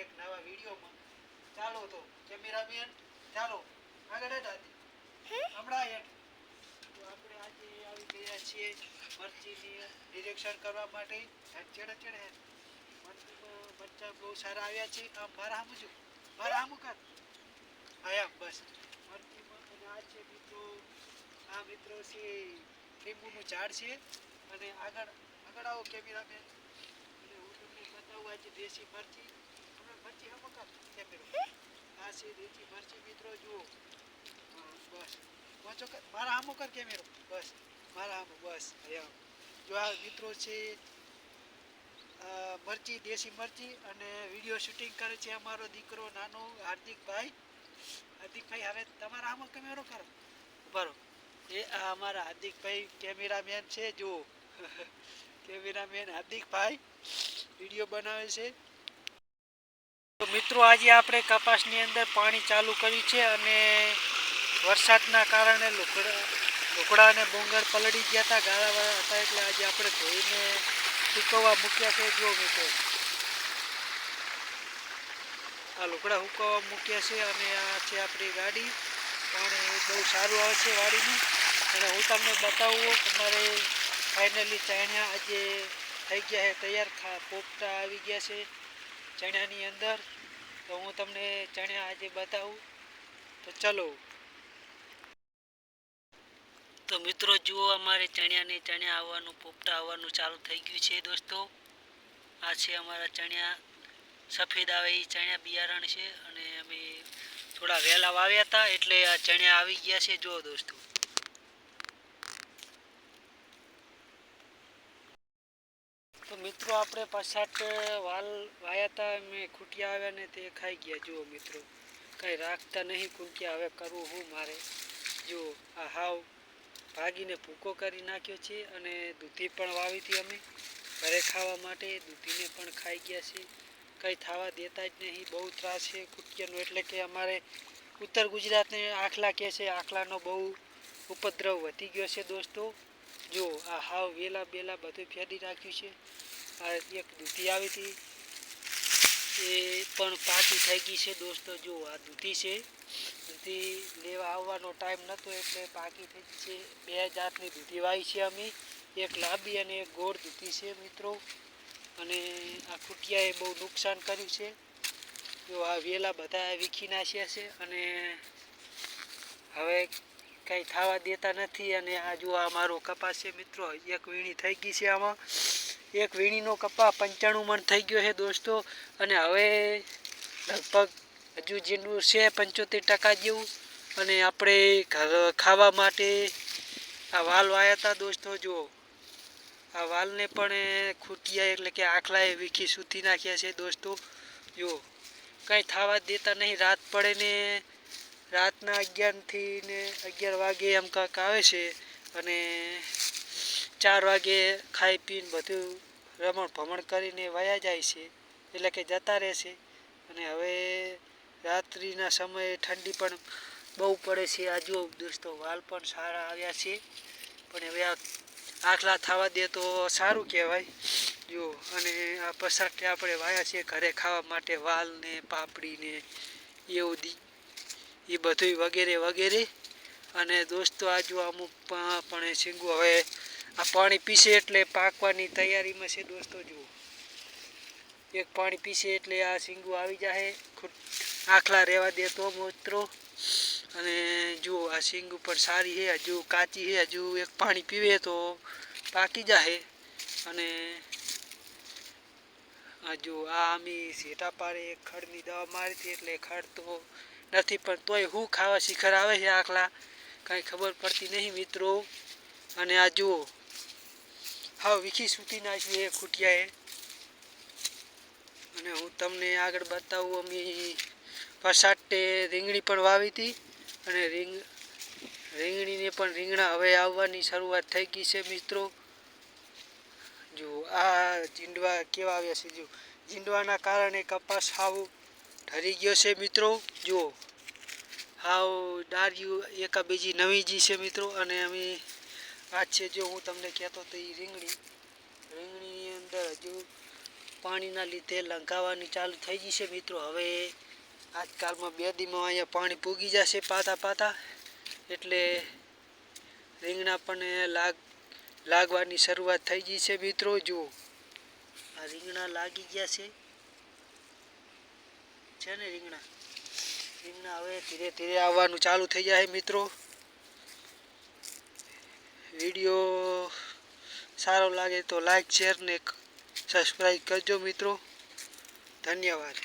એક નવા વિડીયોમાં. ચાલો તો કેમેરામેન ચાલો આગળ આથી. હમણાં હેઠ. તો આપણે આજે આવી ગયા છીએ મરચીની ડિરેક્શન કરવા માટે. ચેડે હેઠ મરચીમાં મરચાં બહુ સારા આવ્યા છે. આમ મારા હામું જો. મારા હામું કર. એમ બસ. મરચીમાં અને આ છે મિત્રો આ મિત્રો છે લીંબુનું ઝાડ છે. અને આગળ આગળ આવો કેમેરામેન અને હું તમને બતાવું આજે દેશી મરચી. તમે મરચી હમ આ છે દેશી મરચી મિત્રો જુઓ. બસ પહોંચો કર મારા આમો કર કેમેરો. બસ. મારા આમો બસ. જો આ મિત્રો છે મરચી દેશી મરચી અને વીડિયો શૂટિંગ કરે છે અમારો દીકરો નાનો હાર્દિકભાઈ. હાર્દિકભાઈ હવે તમારા આમ કેમેરો કરો. બરો એ આ અમારા હાર્દિકભાઈ કેમેરામેન છે જુઓ. કેમેરામેન હાર્દિકભાઈ. વીડિયો બનાવે છે. તો મિત્રો, આજે આપણે કપાસની અંદર પાણી ચાલુ કર્યું છે અને વરસાદના કારણે લુકડા લુકડા અને બોંગર પલળી ગયા હતા, ગાળાવાળા હતા, એટલે આજે આપણે ધોઈને સુકવવા મૂક્યા છે. જો મિત્રો, આ લુકડા સુકવવા મૂક્યા છે અને આ છે આપણી ગાડી. પાણી બહુ સારું આવે છે વાડીનું. અને હું તમને બતાવું તમારે ફાઇનલી ચાણ્યા આજે થઈ ગયા છે તૈયાર ખા, પોપટા આવી ગયા છે ચણાની અંદર. તો હું તમને ચણ્યા આજે બતાવું. તો ચલો. તો મિત્રો, જુઓ અમારે ચણ્યાને ચણ્યા આવવાનું, પોપટા આવવાનું ચાલુ થઈ ગયું છે દોસ્તો. આ છે અમારા ચણ્યા. સફેદ આવે એ ચણ્યા બિયારણ છે અને અમે થોડા વહેલા વાવ્યા હતા એટલે આ ચણ્યા આવી ગયા છે. જુઓ દોસ્તો તો મિત્રો, આપણે પાછા વાલ વાયા હતા મેં ખૂટ્યા આવ્યા ને તે ખાઈ ગયા. જુઓ મિત્રો, કંઈ રાખતા નહીં કુંટિયા હવે કરવું હું મારે. જુઓ, આ હાવ ભાગીને ભૂકો કરી નાખ્યો છે અને દૂધી પણ વાવી હતી અમે. ઘરે ખાવા માટે દૂધીને પણ ખાઈ ગયા છે કંઈ થવા દેતા જ નહીં, બહુ ત્રાસ છે કુટિયાનો એટલે કે અમારે ઉત્તર ગુજરાતને આખલા કહે છે. આખલાનો બહુ ઉપદ્રવ વધી ગયો છે દોસ્તો. જો આ હાવ વેલા બેલા બધું ફેરી રાખ્યું છે. એક દૂધી આવી હતી. એ પણ પાકી થઈ ગઈ છે દોસ્તો. જો આ દૂધી છે, દૂધી લેવા આવવાનો ટાઈમ નહોતો એટલે પાકી થઈ ગઈ છે. બે જાતની દૂધી વાવી છે અમે. એક લાંબી અને એક ગોળ દૂધી છે મિત્રો. અને આ ખૂટિયાએ બહુ નુકસાન કર્યું છે. જો આ વેલા બધા વીખી નાખ્યા છે અને હવે કંઈ થવા દેતા નથી અને આ જો આ મારો કપાસ છે મિત્રો, એક વીણી થઈ ગઈ છે આમાં. એક વીણીનો કપા પંચાણું મણ થઈ ગયો છે દોસ્તો. અને હવે લગભગ હજુ જેનું છે પંચોતેર ટકા જેવું. અને આપણે ખાવા માટે આ વાલ વાયા હતા દોસ્તો, જુઓ. આ વાલને પણ ખૂટિયા એટલે કે આખલાએ વીખી સૂતી નાખ્યા છે દોસ્તો. જુઓ. કંઈ થવા દેતા નહીં. રાત પડે ને રાતના અગિયારથી ને અગિયાર વાગે એમ કાંક આવે છે. અને ચાર વાગે ખાઈ પીને બધું રમણ ભમણ કરીને વયા જાય છે. એટલે કે જતા રહેશે અને હવે રાત્રિના સમયે ઠંડી પણ બહુ પડે છે. આ જુઓ, દોસ્તો, વાલ પણ સારા આવ્યા છે. પણ હવે આ આખલા થવા દે તો સારું કહેવાય. જુઓ, અને આ પસાટે આપણે વાયા છે ઘરે ખાવા માટે વાલ ને પાપડી ને એવું દી, એ બધું વગેરે વગેરે અને દોસ્તો આ જો અમુક પણ શીંગું હવે આ પાણી પીશે એટલે પાકવાની તૈયારીમાં છે દોસ્તો, જુઓ. એક પાણી પીશે એટલે આ શીંગું આવી જાય આખલા રહેવા દે તો મિત્રો. અને જુઓ, આ શીંગ પણ સારી છે, હજુ કાચી છે, હજુ એક પાણી પીવે તો પાકી જાય અને જો આ અમે સેટા પાડે ખડની દવા મારી હતી એટલે ખડ તો નથી, પણ તોય હું ખાવા શિખર આવે છે આખલા. કાંઈ ખબર પડતી નહીં મિત્રો. અને આ જુઓ હા વિખી સૂકી નાખ્યું એ ખૂટિયાએ. અને હું તમને આગળ બતાવું, અમે પસાટે રીંગણી પણ વાવી હતી. અને રીંગ, રીંગણીને પણ રીંગણા હવે આવવાની શરૂઆત થઈ ગઈ છે મિત્રો. જો આ જીંડવા કેવા આવ્યા છે, જો. જીંડવાના કારણે કપાસ આવું ઠરી ગયો છે મિત્રો. જુઓ હાવ ડાળિયું એકા બીજી નવી જી છે મિત્રો, અને અમે આ છે જો હું તમને કહેતો તો એ રીંગણી. રીંગણીની અંદર હજુ પાણીના લીધે લંકાવાની ચાલુ થઈ ગઈ છે મિત્રો. હવે આજકાલમાં બે દીમાં અહીંયા પાણી પૂગી જશે પાતા પાતા. એટલે રીંગણા પણ લાગ, લાગવાની શરૂઆત થઈ ગઈ છે મિત્રો જુઓ આ રીંગણા લાગી ગયા છે. છે ને રીંગણા? રીંગણા હવે ધીરે ધીરે આવવાનું ચાલુ થઈ જાય મિત્રો. વીડિયો સારો લાગે તો લાઈક શેર ને સબસ્ક્રાઈબ કરજો મિત્રો. ધન્યવાદ.